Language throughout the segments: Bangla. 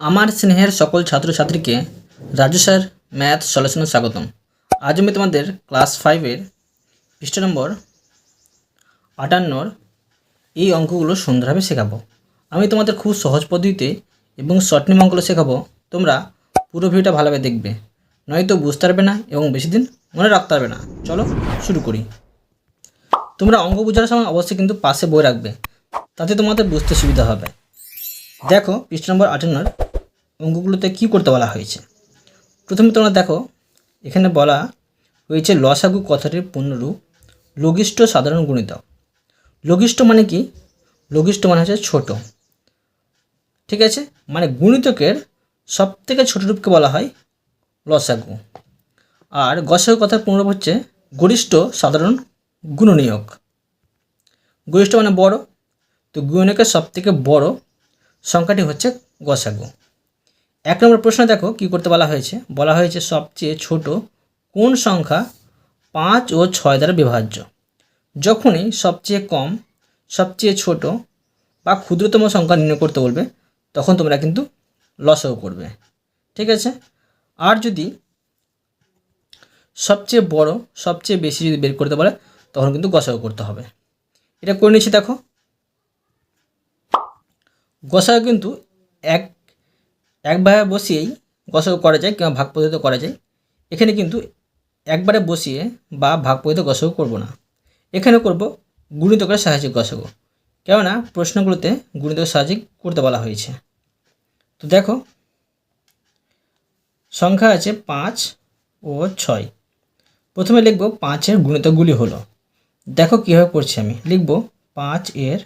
আমার স্নেহের সকল ছাত্রছাত্রীকে রাজু স্যার, ম্যাথ সলিউশনে স্বাগতম। আজ আমি তোমাদের ক্লাস ফাইভের পৃষ্ঠ নম্বর আটান্নর এই অঙ্কগুলো সুন্দরভাবে শেখাবো। আমি তোমাদের খুব সহজ পদ্ধতিতে এবং শর্ট অঙ্কগুলো শেখাবো। তোমরা পুরো ভিডিওটা ভালোভাবে দেখবে। নয়তো বুঝতে পারবে না এবং বেশি দিন মনে রাখতে পারবে না। চলো শুরু করি। তোমরা অঙ্ক বোঝার সময় অবশ্যই কিন্তু পাশে বই রাখবে। তাতে তোমাদের বুঝতে সুবিধা হবে। দেখো পৃষ্ঠ নম্বর আটান্নর অঙ্কগুলোতে কী করতে বলা হয়েছে? প্রথমে তোমরা দেখো, এখানে বলা হয়েছে লসাগু কথাটির পূর্ণরূপ লঘিষ্ঠ সাধারণ গুণিতক লঘিষ্ঠ মানে কি? লঘিষ্ঠ মানে হচ্ছে ছোট। ঠিক আছে? মানে গুণিতকের সব থেকে ছোট রূপকে বলা হয় লসাগু। আর গসাগু কথার পূর্ণরূপ হচ্ছে গরিষ্ঠ সাধারণ গুণনীয়ক। গরিষ্ঠ মানে বড়। তো গুণনীয়কের সব থেকে বড় সংখ্যাটি হচ্ছে গসাগু। এক নম্বর প্রশ্ন দেখো, কি করতে বলা হয়েছে? বলা হয়েছে সবচেয়ে ছোট কোন সংখ্যা পাঁচ ও ছয় দ্বারা বিভাজ্য? যখনই সবচেয়ে কম, সবচেয়ে ছোট বা ক্ষুদ্রতম সংখ্যা নির্ণয় করতে বলবে, তখন তোমরা কিন্তু লসও করবে। ঠিক আছে? আর যদি সবচেয়ে বড়, সবচেয়ে বেশি যদি বের করতে বলে, তখন কিন্তু গসাও করতে হবে। এটা করে নিচ্ছি, দেখো। গসাও কিন্তু এক একভাবে বসিয়েই গসাগু করা যায় কিংবা ভাগ পদ্ধতিতে করা যায়, এখানে কিন্তু একবারে বসিয়ে বা ভাগ পদ্ধতিতে গসাগু করব না। এখানে করব গুণিতকের সাহায্যে গসাগু কেননা প্রশ্নগুলোতে গুণিতকের সাহায্যে করতে বলা হয়েছে। তো দেখো, সংখ্যা আছে পাঁচ ও ছয়। প্রথমে লিখব পাঁচের গুণিতকগুলি হলো। দেখো কীভাবে করছি আমি। লিখব পাঁচ এর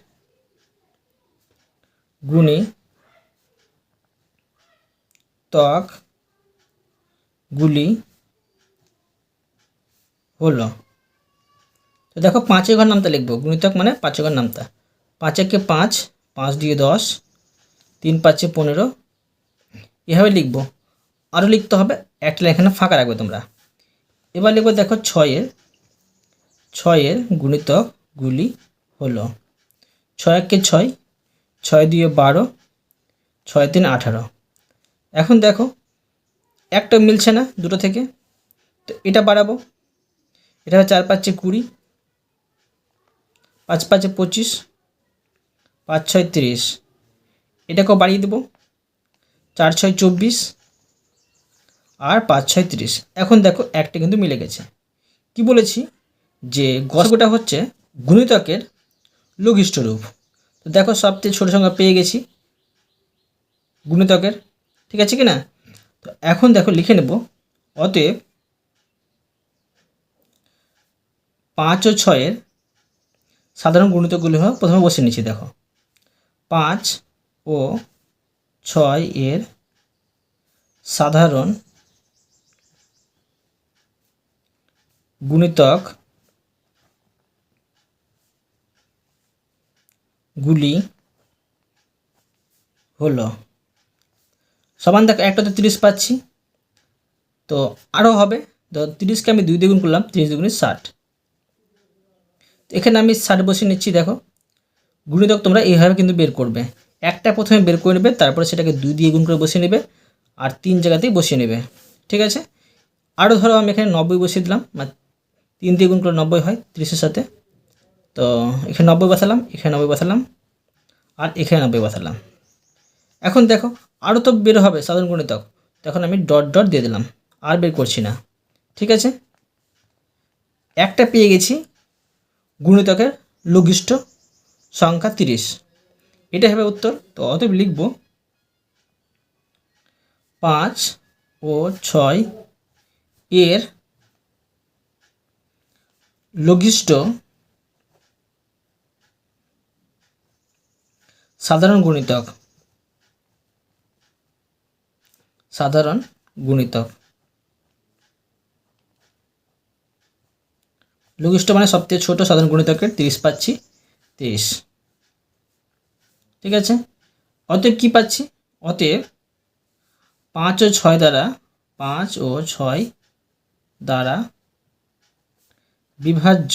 গুণী গুলি হলো। তো দেখো পাঁচের ঘর নামটা লিখব। গুণিতক মানে পাঁচের ঘর নামটা পাঁচেকে পাঁচ পাঁচ দিয়ে দশ, তিন পাঁচে পনেরো, এভাবে লিখব। আরও লিখতে হবে, একটা এখানে ফাঁকা রাখবে তোমরা। এবার লিখব দেখো ছয়ের ছয়ের গুণিতক গুলি হলো। ছয় একে ছয় ছয় দিয়ে বারো, ছয় তিন আঠারো। এখন দেখো, একটা মিলছে না দুটো থেকে, তো এটা বাড়াবো। এটা চার পাঁচে কুড়ি, পাঁচ পাঁচে পঁচিশ, পাঁচ ছয় তিরিশ। এটাকেও বাড়িয়ে দেবো, চার ছয় চব্বিশ আর পাঁচ ছয় তিরিশ। এখন দেখো, একটা কিন্তু মিলে গেছে। কি বলেছি? যে গসগোটা হচ্ছে গুণিতকের লঘিষ্ঠ রূপ। তো দেখো, সবচেয়ে ছোটো সংখ্যা পেয়ে গেছি। গুণিতকের ঠিক আছে কি না তো এখন দেখো লিখে নেব। অতএব পাঁচ ও ছয়ের সাধারণ গুণিতকগুলি হয় প্রথমে বসে নিচ্ছি, দেখো। পাঁচ ও ছয় এর সাধারণ গুণিতক গুলি হলো সমান দেখো, একটা তো তিরিশ পাচ্ছি। তো আরও হবে। তো তিরিশকে আমি দুই দ্বিগুণ করলাম, তিরিশ দুগুণে ষাট। এখানে আমি ষাট বসিয়ে নিচ্ছি, দেখো। গুণিতক তোমরা এইভাবে কিন্তু বের করবে। একটা প্রথমে বের করে নেবে, তারপরে সেটাকে দুই দিয়ে গুণ করে বসিয়ে নেবে, আর তিন জায়গাতেই বসিয়ে নেবে। ঠিক আছে? আরও ধরো আমি এখানে নব্বই বসিয়ে দিলাম তিন দিয়ে গুণ করে নব্বই হয়, তিরিশের সাথে। তো এখানে নব্বই বসালাম, এখানে নব্বই বসালাম, আর এখানে নব্বই বসালাম। এখন দেখো আরও তো বের হবে সাধারণ গুণিতক। তখন আমি ডট ডট দিয়ে দিলাম, আর বের করছি না। ঠিক আছে? একটা পেয়ে গেছি গুণিতকের লঘিষ্ঠ সংখ্যা তিরিশ। এটা হবে উত্তর, তো অতএব লিখব পাঁচ ও ছয় এর লঘিষ্ঠ সাধারণ গুণিতক। সাধারণ গুণিতক। লঘিষ্ঠ মানে সবথেকে ছোট সাধারণ গুণিতকের তিরিশ পাচ্ছি, তিরিশ। ঠিক আছে? অতএব কি পাচ্ছি? অতএব পাঁচ ও ছয় দ্বারা, পাঁচ ও ছয় দ্বারা বিভাজ্য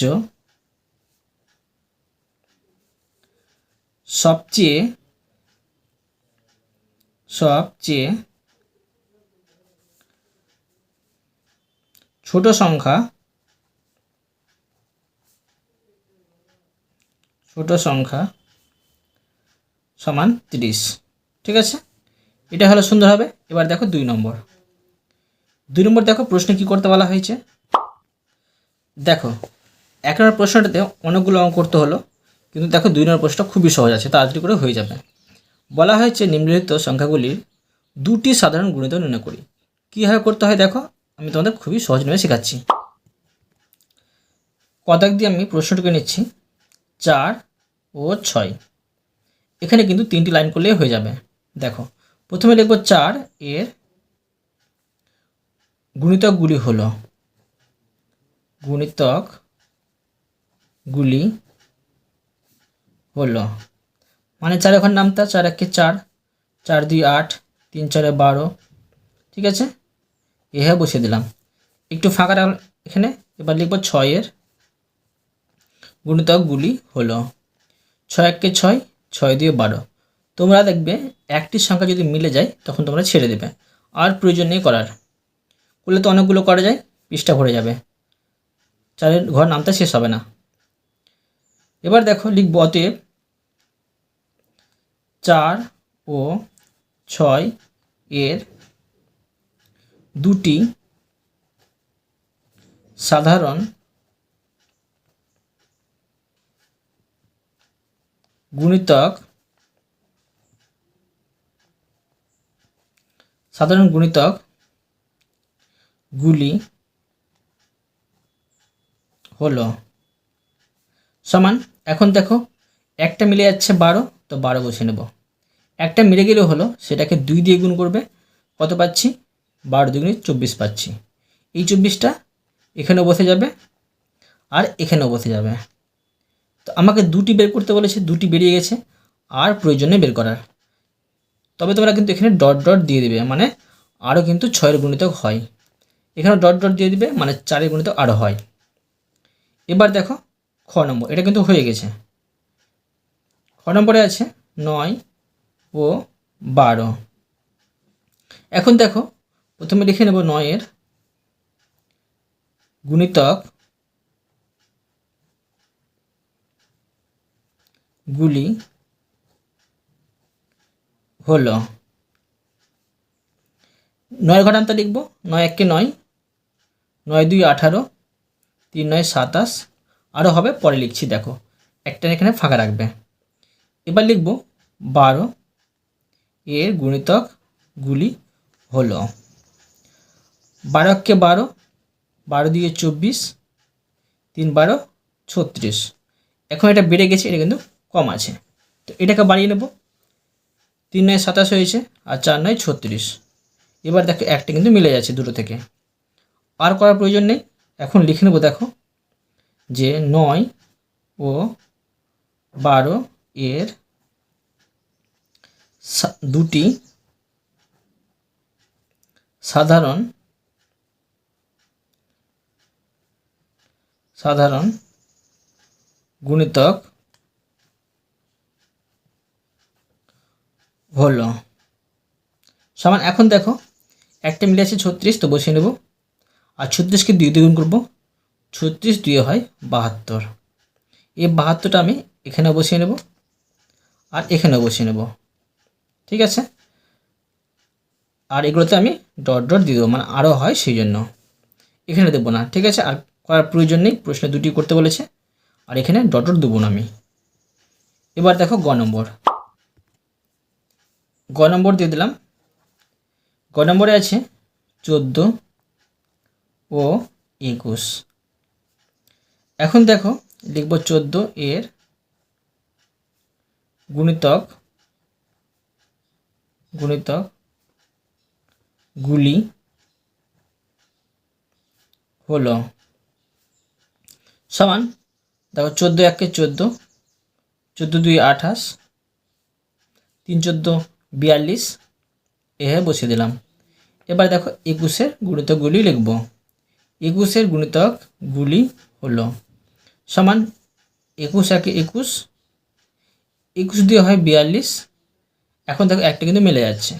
সবচেয়ে সবচেয়ে ছোট সংখ্যা ছোট সংখ্যা সমান তিরিশ। ঠিক আছে? এটা হলো সুন্দর হবে। এবার দেখো দুই নম্বর। দুই নম্বর দেখো, প্রশ্নে কি করতে বলা হয়েছে? দেখো, এক নম্বর প্রশ্নটাতে অনেকগুলো অঙ্ক করতে হলো, কিন্তু দেখো দুই নম্বর প্রশ্নটা খুবই সহজ আছে, তাড়াতাড়ি করে হয়ে যাবে। বলা হয়েছে নিম্নলিখিত সংখ্যাগুলির দুটি সাধারণ গুণিত নির্ণয় করি। কীভাবে করতে হয় দেখো? আমি তোমাদের খুবই সহজ নিয়ে শেখাচ্ছি। কদাক দিয়ে আমি প্রশ্নটাকে নিচ্ছি। চার ও ছয়। এখানে কিন্তু তিনটি লাইন করলেই হয়ে যাবে। দেখো, প্রথমে লিখব চার এর গুণিতকগুলি হলো গুণিতকগুলি হলো। মানে চার এখন নামতা, চার একে চার চার দুই আট, তিন চারে বারো, ঠিক আছে? এ হ্যাঁ বসিয়ে দিলাম। একটু ফাঁকা রাখলাম এখানে। এবার লিখব ছয়ের গুণিতকগুলি হলো ছয় একে ছয় ছয় দিয়ে বারো। তোমরা দেখবে একটি সংখ্যা যদি মিলে যায়, তখন তোমরা ছেড়ে দেবে। আর প্রয়োজন নেই করার। করলে তো অনেকগুলো করা যায়, পৃষ্ঠা ভরে যাবে। চারের ঘর নামতে শেষ হবে না। এবার দেখো লিখব অতএব চার ও ছয় এর দুটি সাধারণ গুণিতক সাধারণ গুণিতক গুলি হলো সমান, এখন দেখো একটা মিলে যাচ্ছে বারো, তো বারো বসে নেব। একটা মিলে গেলেও হলো, সেটাকে দুই দিয়ে গুণ করবে। কত পাচ্ছি? বারো দুগুণে চব্বিশ পাচ্ছি। এই চব্বিশটা এখানেও বসে যাবে আর এখানেও বসে যাবে। তো আমাকে দুটি বের করতে বলেছে, দুটি বেরিয়ে গেছে আর প্রয়োজনে বের করার। তবে তোমরা কিন্তু এখানে ডট ডট দিয়ে দিবে মানে আরও কিন্তু ছয়ের গুণিতক হয়। এখানে ডট ডট দিয়ে দিবে মানে চারের গুণিতক আরও হয়। এবার দেখো খ নম্বর, এটা কিন্তু হয়ে গেছে। খ নম্বরে আছে নয় ও বারো। এখন দেখো প্রথমে লিখে নেব নয়ের গুণিতক গুলি হলো নয় ঘটান্ত লিখব, নয় একে নয় নয় দুই আঠারো, তিন নয় সাতাশ আরও হবে, পরে লিখছি, দেখো একটা এখানে ফাঁকা রাখবে। এবার লিখব বারো, এর গুণিতক গুলি হলো বারো একে বারো বারো দিয়ে চব্বিশ, তিন বারো, ছত্রিশ। এখন এটা বেড়ে গেছে, এটা কিন্তু কম আছে। তো এটাকে বাড়িয়ে নেব। তিন নয় সাতাশ হয়েছে আর চার নয় ছত্রিশ। এবার দেখো একটা কিন্তু মিলে যাচ্ছে দুটো থেকে। আর করার প্রয়োজন নেই। এখন লিখে নেব, দেখো, যে নয় ও বারো এর দুটি সাধারণ সাধারণ গুণিতক হলো। সমান, এখন দেখো, একটা মিলে আছে ছত্রিশ, তো বসিয়ে নেব। আর ছত্রিশকে দুই দ্বিগুণ করব। ছত্রিশ দুয়ে হয় বাহাত্তর। এই বাহাত্তরটা আমি এখানে বসিয়ে নেব আর এখানেও বসিয়ে নেব। ঠিক আছে? আর এগুলোতে আমি ডট ডট দিয়ে দেবো মানে আরও হয় সেই জন্য। এখানে দেবো না, ঠিক আছে? আর করার প্রয়োজন নেই, প্রশ্ন দুটি করতে বলেছে। আর এখানে ডটর ডট দেবো না আমি। এবার দেখো গ নম্বর। গ নম্বর দিয়ে দিলাম। গ নম্বরে আছে চোদ্দ ও একুশ। এখন দেখো লিখব চোদ্দ এর গুণিতক গুণিতক গুলি হলো সমান, দেখো চোদ্দ একে চোদ্দ চোদ্দ দুই আঠাশ, তিন চোদ্দ বিয়াল্লিশ এভাবে বসিয়ে দিলাম। এবার দেখো একুশের গুণিতকগুলি লিখব। একুশের গুণিতকগুলি হলো সমান একুশ একে একুশ একুশ দিয়ে হয় বিয়াল্লিশ, এখন দেখো একটা কিন্তু মিলে যাচ্ছে,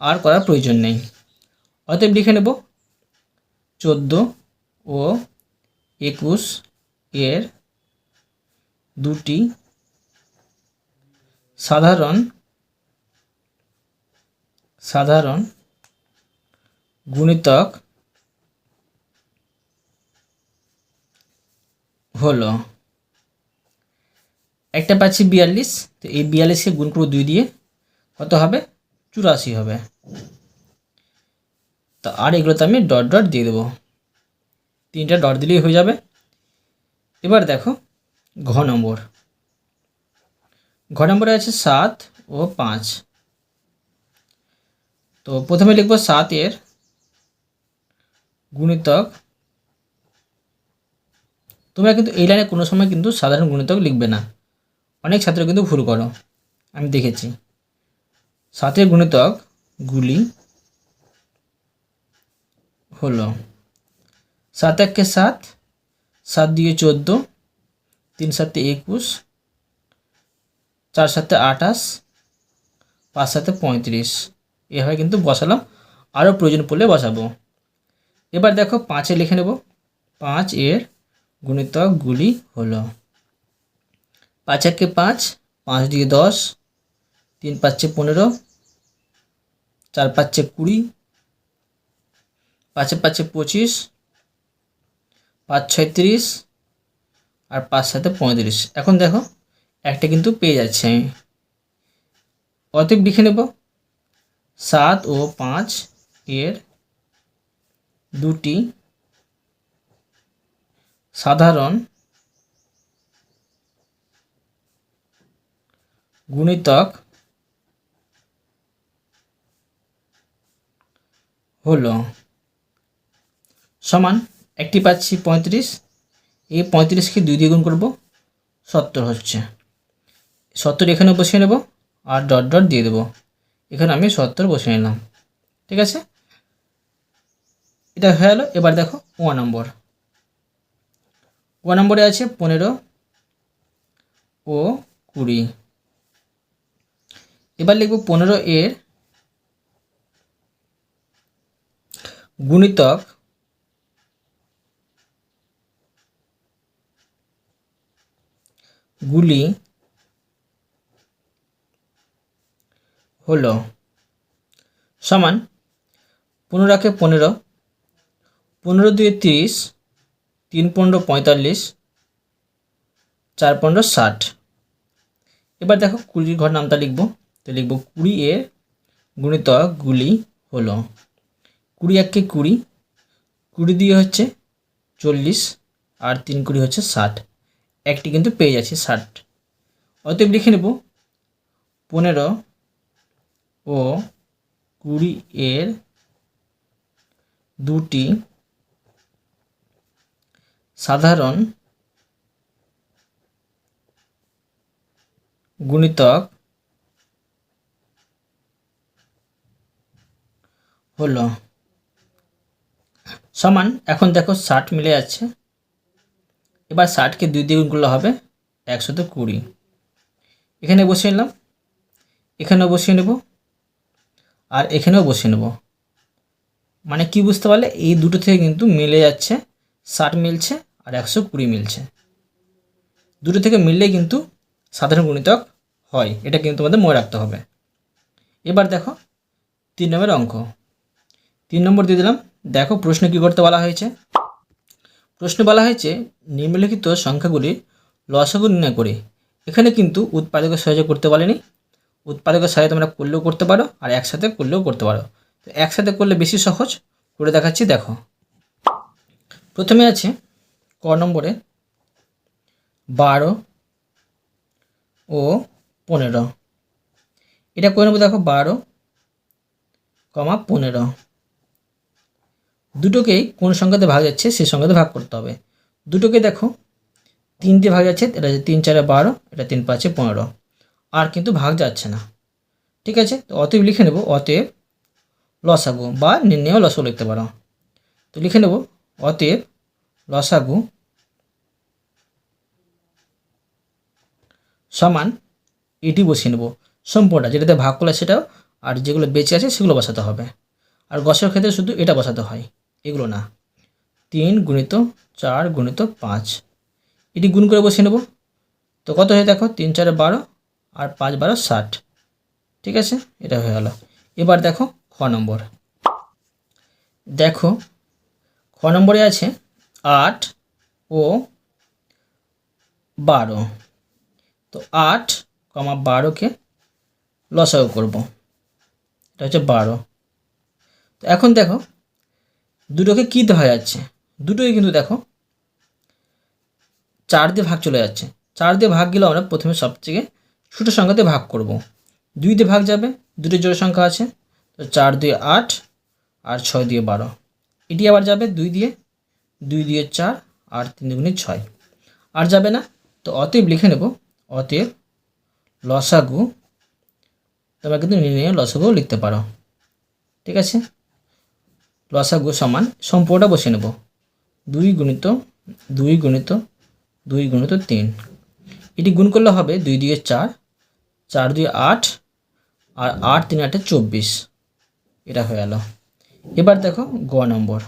আর করার প্রয়োজন নেই। অতএব লিখে নেব, চোদ্দ ও একুশ এর দুটি সাধারণ সাধারণ গুণিতক হলো একটা পাচ্ছি বিয়াল্লিশ, তো এই বিয়াল্লিশকে গুণ করব দুই দিয়ে, কত হবে? চুরাশি হবে। তো আর এগুলোতে আমি ডট ডট দিয়ে দেবো। তিনটা ডট দিলেই হয়ে যাবে। এবার দেখো ঘ নম্বর। ঘ নম্বরে আছে সাত ও পাঁচ। তো প্রথমে লিখব সাত এর গুণিতক। তোমরা কিন্তু এই লাইনে কোনো সময় কিন্তু সাধারণ গুণিতক লিখবে না। অনেক ছাত্র কিন্তু ভুল করো। আমি দেখেছি। সাতের গুণিতক গুলি হলো সাত একে সাত সাত দিয়ে চোদ্দ, তিন সাতে একুশ, চার সাতে আঠাশ, পাঁচ সাতে পঁয়ত্রিশ। এভাবে কিন্তু বসালাম। আরও প্রয়োজন পড়লে বসাবো। এবার দেখো পাঁচে লিখে নেব। পাঁচ এর গুণিতকগুলি হলো পাঁচ একে পাঁচ পাঁচ দিয়ে দশ, তিন পাঁচে পনেরো, চার পাঁচে কুড়ি, পাঁচে পাঁচে পঁচিশ পাঁচ ছয় তিরিশ আর পাঁচ সাথে পঁয়ত্রিশ। এখন দেখো, একটা কিন্তু পেয়ে যাচ্ছে আমি। অতএব লিখে নেব? সাত ও পাঁচ এর দুটি সাধারণ গুণিতক হলো সমান একটি পাচ্ছি পঁয়ত্রিশ, এই পঁয়ত্রিশকে দুই দিয়ে গুণ করব, সত্তর হচ্ছে। সত্তর এখানে বসিয়ে নেব, আর ডট ডট দিয়ে দেবো। এখানে আমি সত্তর বসিয়ে নিলাম, ঠিক আছে? এটা হয়ে গেলো, এবার দেখো ও নম্বর। ও নম্বরে আছে পনেরো ও কুড়ি। এবার লিখব পনেরো এর গুণিতক গুলি হলো সমান পনেরো পনেরোকে পনেরো পনেরো দুয়ে তিরিশ, তিন পনেরো পঁয়তাল্লিশ, চার পনেরো ষাট। এবার দেখো কুড়ির ঘর নামটা লিখব। তো লিখব কুড়ি এর গুণিতকগুলি হলো কুড়ি এককে কুড়ি কুড়ি দিয়ে হচ্ছে চল্লিশ, আর তিন কুড়ি হচ্ছে ষাট। একটি কিন্তু পেয়ে যাচ্ছে ষাট। অতএব লিখে নেব পনেরো ও কুড়ি এর দুটি সাধারণ গুণিতক হলো সমান। এখন দেখো ষাট মিলে যাচ্ছে। এবার ষাটকে দুই দ্বিগুণ করলে হবে একশোতে কুড়ি। এখানে বসিয়ে নিলাম। এখানেও বসিয়ে নেব। আর এখানেও বসিয়ে নেব। মানে কি বুঝতে পারলে? এই দুটো থেকে কিন্তু মিলে যাচ্ছে। ষাট মিলছে আর একশো কুড়ি মিলছে। দুটো থেকে মিললেই কিন্তু সাধারণ গুণিতক হয়। এটা কিন্তু তোমাদের মনে রাখতে হবে। এবার দেখো তিন নম্বরের অঙ্ক। তিন নম্বর দিয়ে দিলাম। দেখো প্রশ্ন কী করতে বলা হয়েছে? প্রশ্নে বলা হয়েছে, নিম্নলিখিত সংখ্যাগুলির লসাগু নির্ণয় করে। এখানে কিন্তু উৎপাদকের সাহায্য করতে বলেনি। উৎপাদকের সাহায্যে তোমরা করলেও করতে পারো আর একসাথে করলেও করতে পারো। তো একসাথে করলে বেশি সহজ? করে দেখাচ্ছি, দেখো। প্রথমে আছে ক নম্বরে বারো ও পনেরো। এটা করে নেব, দেখো, বারো, কমা পনেরো। দুটোকেই কোন সংখ্যাতে ভাগ যাচ্ছে সেই সংখ্যাতে ভাগ করতে হবে। দুটোকে দেখো, তিনটে ভাগ যাচ্ছে, এটা তিন চারে বারো, এটা তিন পাঁচে পনেরো। আর কিন্তু ভাগ যাচ্ছে না। ঠিক আছে? তো অতএব লিখে নেব, অতএব লসাগু বা নির্ণয় লসাগু লিখতে পারো। তো লিখে নেব, অতএব লসাগু সমান এটি বসিয়ে নেব। সম্পূর্ণটা, যেটাতে ভাগ করলে সেটাও, আর যেগুলো বেঁচে আছে সেগুলো বসাতে হবে। আর গসের ক্ষেত্রে শুধু এটা বসাতে হয়। এগুলো না। তিন গুণিত চার গুণিত পাঁচ। এটি গুণ করে বসিয়ে নেব। তো কত হয়ে দেখো? তিন, চারে, বারো আর পাঁচ, বারো, ষাট। ঠিক আছে? এটা হয়ে গেল। এবার দেখো খ নম্বর। দেখো, খ নম্বরে আছে আট ও বারো। তো আট কমা বারোকে লসাগু করব। এটা হচ্ছে বারো। তো এখন দেখো দুটোকে কী দেখা যাচ্ছে? দুটোই কিন্তু দেখো চার দিয়ে ভাগ চলে যাচ্ছে। চার দিয়ে ভাগ গেলে আমরা প্রথমে সবথেকে ছোটো সংখ্যাতে ভাগ করব। দুই দিয়ে ভাগ যাবে, দুটো জোড় সংখ্যা আছে, তো চার দিয়ে আট আর ছয় দিয়ে বারো। এটি আবার যাবে দুই দিয়ে দুই দিয়ে চার আর তিন দুগুণে ছয়। আর যাবে না, তো অতএব লিখে নেব, অতএব লসাগু, তোমরা কিন্তু নির্ণয় লসাগু লিখতে পারো। ঠিক আছে? লসাগু সমান সম্পূর্ণটা বসে নেব। দুই গুণিত দুই গুণিত দুই গুণিত তিন। এটি গুণ করলে হবে দুই দিয়ে চার চার দুই আট, আর আট তিন আটে চব্বিশ। এটা হয়ে গেল। এবার দেখো গ নম্বর।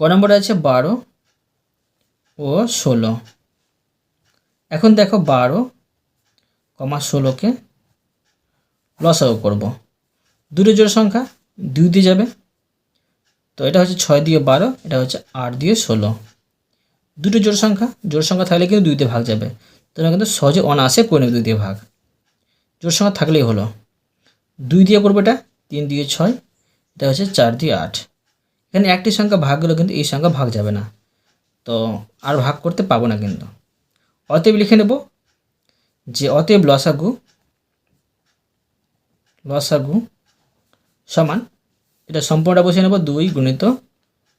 গ নম্বরে আছে বারো ও ষোলো। এখন দেখো বারো কমা ষোলোকে লসাগু করব। দুটো জোড় সংখ্যা দুই দিয়ে যাবে। তো এটা হচ্ছে ছয় দিয়ে বারো, এটা হচ্ছে আট দিয়ে ষোলো। দুটো জোড় সংখ্যা জোড় সংখ্যা থাকলে কিন্তু দুইতে ভাগ যাবে। তোমরা কিন্তু সহজে অনায়াসে করে নেবে দুই দিয়ে ভাগ। জোড় সংখ্যা থাকলেই হলো। দুই দিয়ে করব এটা, তিন দিয়ে ছয়, এটা হচ্ছে চার দিয়ে আট। এখানে একটি সংখ্যা ভাগ গেলেও কিন্তু এই সংখ্যা ভাগ যাবে না। তো আর ভাগ করতে পাবো না কিন্তু। অতএব লিখে নেব যে অতএব লসাগু লসাগু সমান এটা সম্পূর্ণটা বসে নেব দুই গুণিত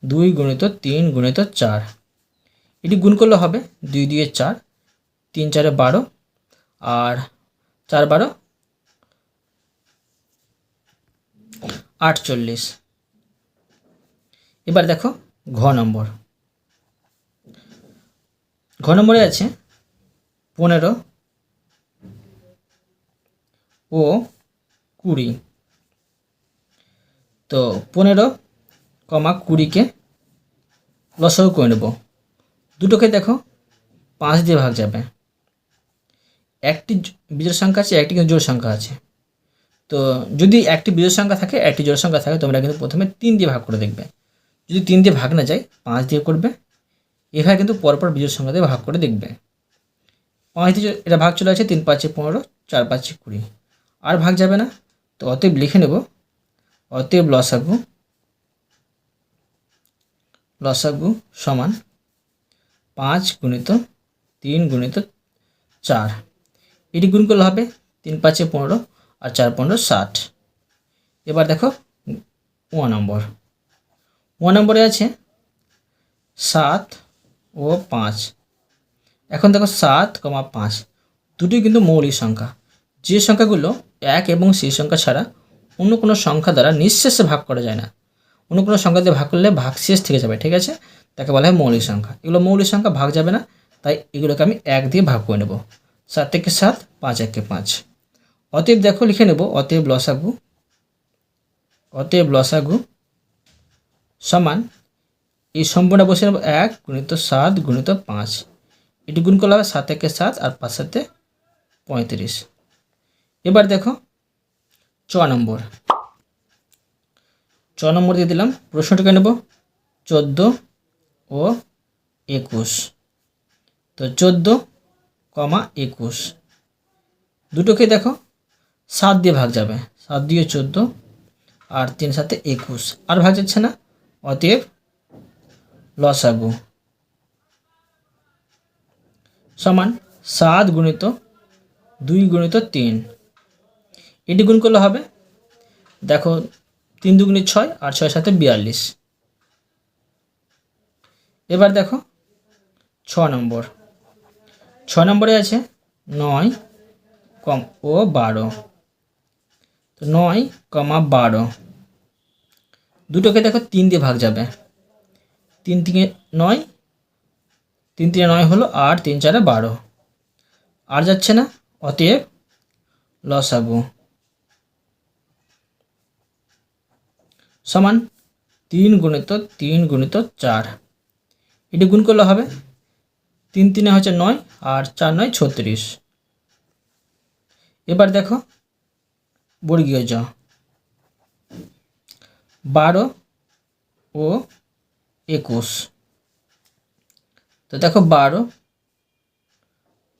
দুই গুণিত তিন গুণিত চার। এটি গুণ করলে হবে দুই দিয়ে চার, তিন চারে বারো আর চার বারো আটচল্লিশ। এবার দেখো ঘ নম্বর। ঘ নম্বরে আছে পনেরো ও কুড়ি। তো পনেরো কমা কুড়িকে লসাগু করে নেব। দুটোকে দেখো, পাঁচ দিয়ে ভাগ যাবে। একটি বিজোড় সংখ্যা আছে, একটি কিন্তু জোড় সংখ্যা আছে। তো যদি একটি বিজোড় সংখ্যা থাকে, একটি জোড় সংখ্যা থাকে, তোমরা কিন্তু প্রথমে তিন দিয়ে ভাগ করে দেখবে। যদি তিন দিয়ে ভাগ না যায়, পাঁচ দিয়ে করবে। এভাবে কিন্তু পরপর বিজোড় সংখ্যা দিয়ে ভাগ করে দেখবে। পাঁচ দিয়ে এটা ভাগ চলে আছে তিন পাঁচে পনেরো, চার পাঁচে কুড়ি। আর ভাগ যাবে না, তো অতএব লিখে নেব অতএব লসাগু লসাগু সমান পাঁচ গুণিত তিন গুণিত চার। এটি গুণ করলে হবে তিন পাঁচে পনেরো আর চার পনেরো ষাট। এবার দেখো ও নম্বর। ও নম্বরে আছে সাত ও পাঁচ। এখন দেখো সাত কমা পাঁচ। দুটোই কিন্তু মৌলিক সংখ্যা। যে সংখ্যাগুলো এক এবং সেই সংখ্যা ছাড়া অন্য কোনো সংখ্যা দ্বারা নিঃশেষে ভাগ করা যায় না। অন্য কোনো সংখ্যা দিয়ে ভাগ করলে ভাগ শেষ থেকে যাবে, ঠিক আছে? তাকে বলা হয় মৌলিক সংখ্যা। এগুলো মৌলিক সংখ্যা, ভাগ যাবে না। তাই এগুলোকে আমি এক দিয়ে ভাগ করে নেব। সাত থেকে সাত, পাঁচ একে পাঁচ। অতএব দেখো, লিখে নেব, অতএব লসাগু অতএব লসাগু সমান এই সম্পূর্ণ বসে নেব এক গুণিত সাত গুণিত পাঁচ। এটি গুণ করলে হবে সাত একে সাত আর পাঁচ সাথে পঁয়ত্রিশ। এবার দেখো চ নম্বর। চ নম্বর দিয়ে দিলাম। প্রশ্নটাকে নেব? চোদ্দ ও একুশ। তো চোদ্দ কমা একুশ। দুটোকে দেখো, সাত দিয়ে ভাগ যাবে। সাত দিয়ে চোদ্দ আর তিন সাথে একুশ। আর ভাগ যাচ্ছে না? অতএব লসাগু সমান সাত গুণিত দুই গুণিত তিন। এটি গুণ করলে হবে, দেখো, তিন দুগুণে ছয় আর ছয় সাথে বিয়াল্লিশ। এবার দেখো, ছ নম্বর। ছ নম্বরে আছে নয় কম ও বারো। তো নয় কমা বারো। দুটোকে দেখো তিন দিয়ে ভাগ যাবে। তিন তিনে নয়, তিন তিনে নয় হলো আট, তিন চারে বারো। আর যাচ্ছে না, অতএব লসাগু। সমান তিন গুণিত তিন গুণিত চার। এটি গুণ করলে হবে তিন তিনে হচ্ছে নয় আর চার নয় ছত্রিশ। এবার দেখো বর্গীয় জ। বারো ও একুশ। তো দেখো বারো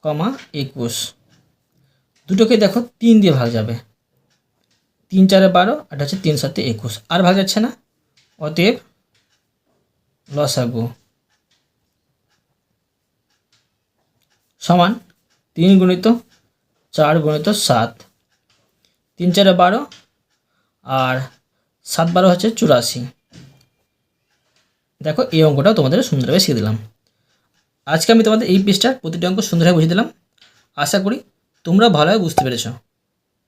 কমা একুশ। দুটোকে দেখো তিন দিয়ে ভাগ যাবে। তিন চারে বারো, আর হচ্ছে তিন সাতে একুশ। আর ভাগ যাচ্ছে না? অতএব লসাগু সমান তিন গুণিত চার গুণিত সাত। তিন চারে বারো, আর সাত বারো হচ্ছে চুরাশি। দেখো, এই অঙ্কটাও তোমাদের সুন্দরভাবে শিখে দিলাম। আজকে আমি তোমাদের এই পৃষ্ঠার প্রতিটি অঙ্ক সুন্দরভাবে বুঝিয়ে দিলাম। আশা করি তোমরা ভালোভাবে বুঝতে পেরেছ।